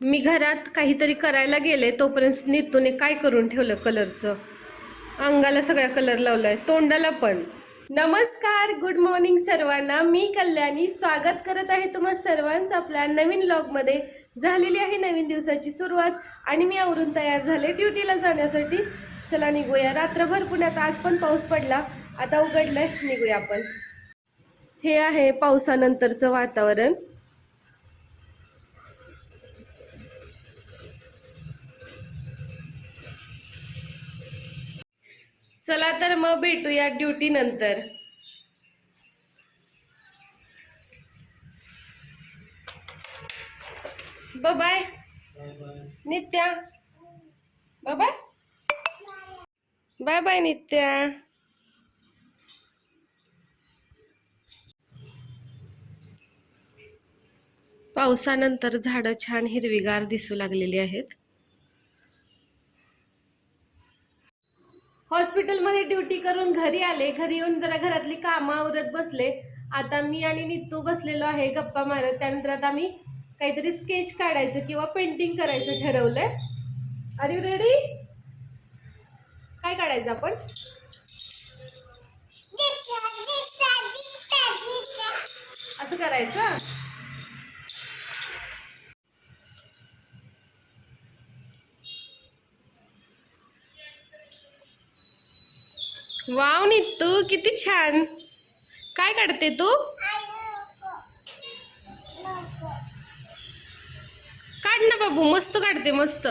मी घरात काहीतरी करायला गेले तोपर्यंत नितूने काय करून ठेवलं कलरचं अंगाला सगळा कलर लावलाय तोंडाला पण. नमस्कार गुड मॉर्निंग सर्वांना. मी कल्याणी. स्वागत करत आहे तुम्हा सर्वांचं आपल्या नवीन ब्लॉगमध्ये झालेली आहे नवीन दिवसाची सुरुवात आणि मी आवरून तयार झाले ड्युटीला जाण्यासाठी. चला निघूया. रात्रभर पुण्यात आज पण पाऊस पडला. आता उघडलंय निघूया आपण. हे आहे पावसानंतरचं वातावरण. चला तर मग भेटूया ड्युटी नंतर. Bye Nitya. Bye bye bye Nitya. पावसानंतर झाडं छान हिरवीगार दिसू लागलेली आहेत. ड्युटी करून घरी आले घरी येऊन जरा घरातली कामं आवरत बसले. आता मी आणि नितू बसलेलो आहे गप्पा मारत. त्यानंतर आता मी काहीतरी स्केच काढायचं किंवा पेंटिंग करायचं ठरवलंय. आर यू रेडी काय काढायचं आपण? असं करायचं? वाव नितू किती छान. काय काढते तू? काढ ना बाबू मस्त काढते मस्त.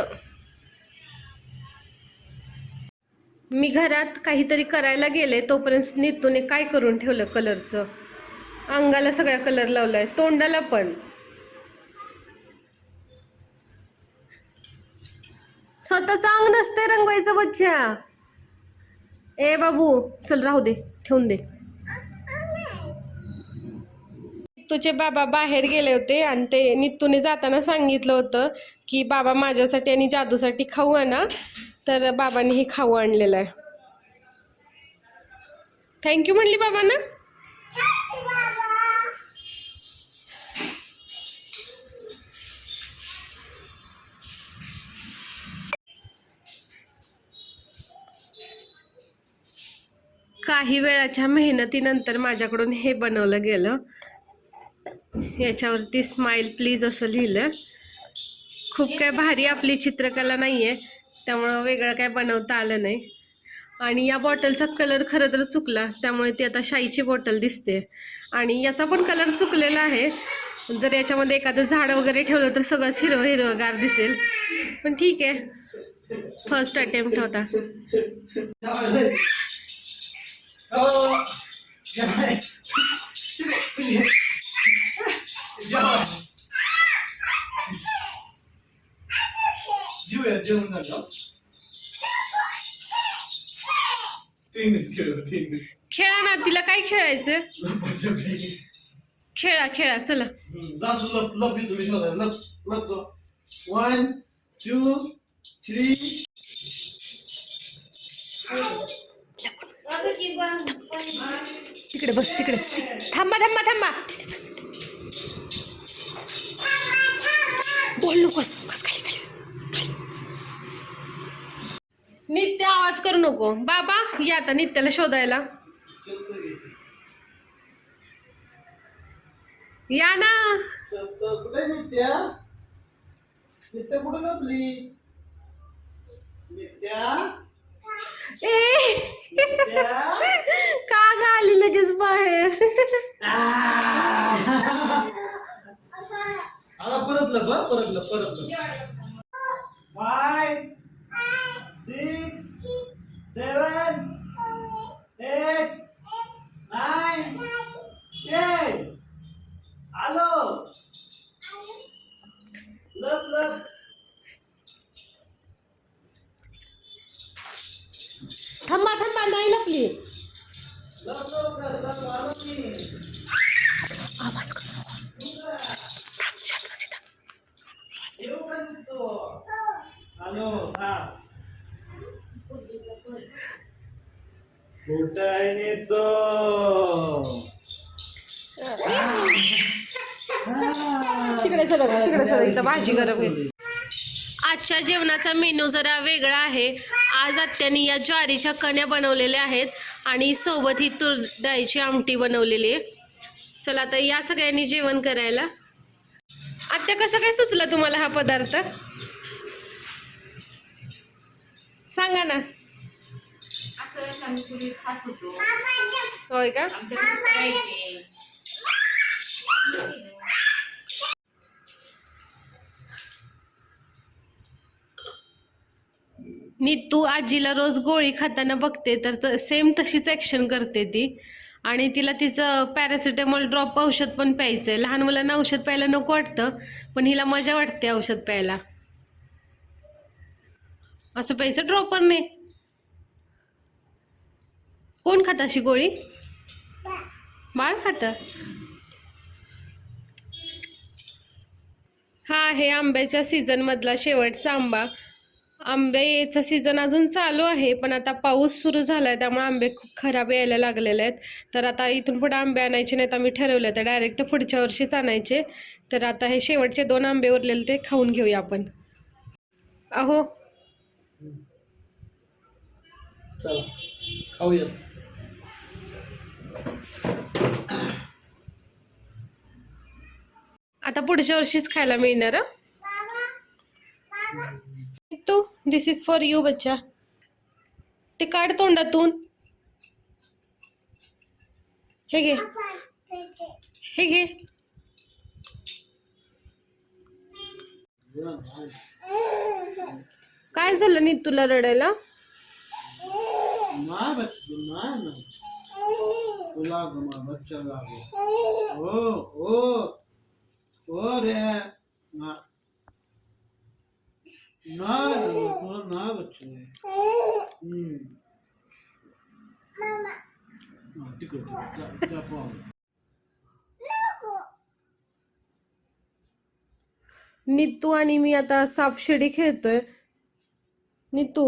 मी घरात काहीतरी करायला गेले तोपर्यंत नितूने काय करून ठेवलं कलरचं अंगाला सगळा कलर लावलाय तोंडाला पण. स्वतःचं अंग नसते रंगवायचं बच्चा. ए बाबू चल राहू दे ठेवून दे. तुझे बाबा बाहेर गेले होते आणि ते नित्तूने जाताना सांगितलं होतं की बाबा माझ्यासाठी आणि जादूसाठी खाऊ आणा. तर बाबांनी हे खाऊ आणलेलं आहे. थँक्यू म्हणली बाबांना. काही वेळाच्या मेहनतीनंतर माझ्याकडून हे बनवलं गेलं. याच्यावरती स्माईल प्लीज असं लिहिलं. खूप काय भारी आपली चित्रकला नाही आहे त्यामुळं वेगळं काय बनवता आलं नाही. आणि या बॉटलचा कलर खरं तर चुकला. त्यामुळे ती आता शाईची बॉटल दिसते. आणि याचा पण कलर चुकलेला आहे. जर याच्यामध्ये एखादं झाड वगैरे ठेवलं तर सगळंच हिरवं हिरवंगार दिसेल. पण ठीक आहे. फर्स्ट अटेम्प्ट होता. Oh, Johnny. John. Julia, जेवण झालं? ते इंग्लिश खेळ ते इंग्लिश खेळा ना तिला काय खेळायचं? खेळा खेळा चला. जास्त लप लप शोधायला लप लप तो वन टू थ्री तिकडे बस तिकडे. थांबा थांबा थांबा. बोल नकोस बस खाली खाली नित्य आवाज करू नको. बाबा या आता नित्याला शोधायला. या ना. कुठे नित्या? नित्या कुठे लपली नित्या? का ग आली लगेच बाहेर? आता परत लप हं, परत लप परत five six seven eight nine ten आलो. लप लप थांबा थांबा नाही लपली लप लवकर लप आलो मी आवाज करू नको. थांब, शांत बस इथं. येऊ का निघतो आलो हा कुठं आहे नेतो तिकडे सरक तिकडे सरक इथं भाजी गरम आहे. आजच्या जेवणाचा मेनू जरा वेगळा आहे. आज आत्यानी या ज्वारीच्या कण्या बनवलेल्या आहेत आणि सोबत ही तूर डाळीची आमटी बनवलेली आहे. चला आता या सगळ्यांनी जेवण करायला. आत्या कसं काय सुचला तुम्हाला हा पदार्थ? सांगा ना. होय का? आमच्याकडे नीतू आजीला रोज गोळी खाताना बघते तर सेम तशीच ॲक्शन करते ती. आणि तिला तिचं पॅरासिटेमॉल ड्रॉप औषध पण प्यायचं आहे लहान मुलांना औषध प्यायला नको वाटतं पण हिला मजा वाटते औषध प्यायला. असं प्यायचं ड्रॉपर नाही. कोण खात अशी गोळी? बाळ खातं? हा आहे आंब्याच्या सीझनमधला शेवटचा आंबा. आंब्याचा सीझन अजून चालू आहे पण आता पाऊस सुरू झाला आहे त्यामुळे आंबे खूप खराब यायला लागलेले आहेत. तर आता इथून पुढे आंबे आणायचे नाहीत आम्ही ठरवलं तर डायरेक्ट पुढच्या वर्षीच आणायचे. तर आता हे शेवटचे दोन आंबे उरलेले ते खाऊन घेऊया आपण. अहो. खाऊया. आता पुढच्या वर्षीच खायला मिळणार दिस इज फॉर यू बच्चा. ते काढ तोंडातून. हे घे. हे घे. काय झालं नीत तुला रडायला? ओ ओ ओ रे. ना ना तुला ना बच्चू हम्म हा, तिकडे तिकडे. जा- जा पाहू. नितू आणि मी आता सापशिडी खेळतोय नितू